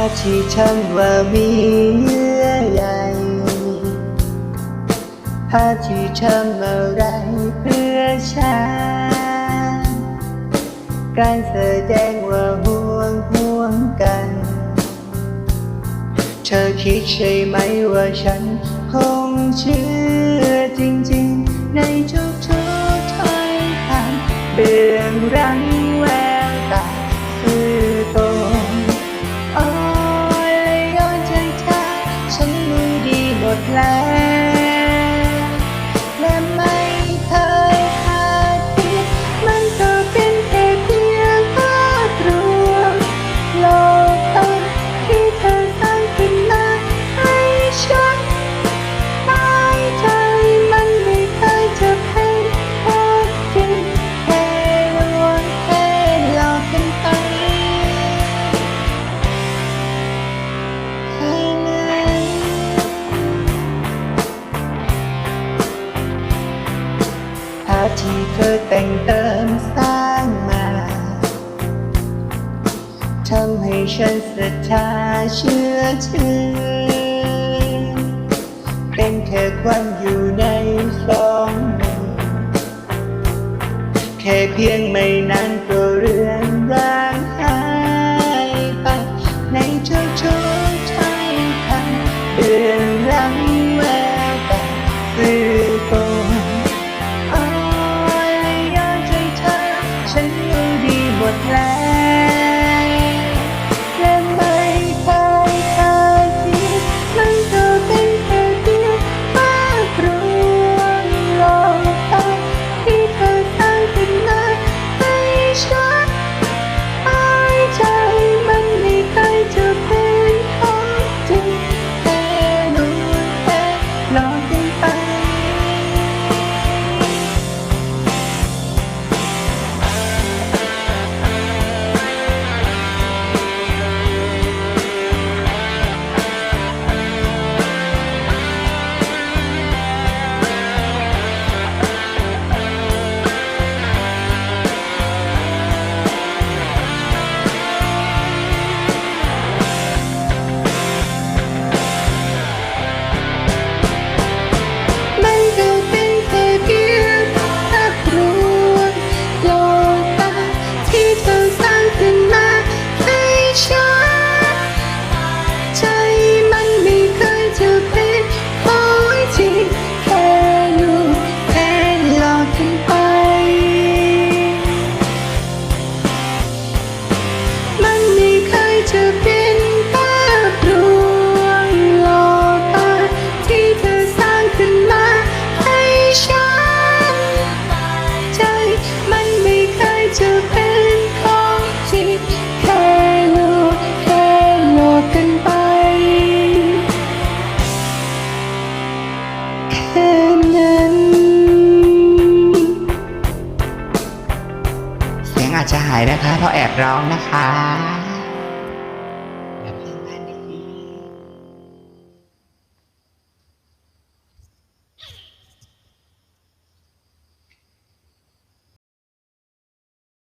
าพที่ฉันว่ามีเยื่อใยภาพที่ทำอะไรเพื่อฉัน การแสดงว่าห่วงห่วงกัน เธอคิดใช่ไหมว่าฉันคงเชื่อ ที่เธอแต่งเติมสร้างมาทำให้ฉันศรัทธาเชื่อถือ เป็นแค่ควันอยู่ในสองมือแค่เพียงไม่นาน จะเป็นภาพรวมโลกตาที่เธอสร้างขึ้นมาให้ฉัน ใจมันไม่เคยจะเป็นของจริงแค่ลูกแค่หลอกกันไป แค่นั้นเสียงอาจจะหายนะคะเพราะแอบร้องนะคะ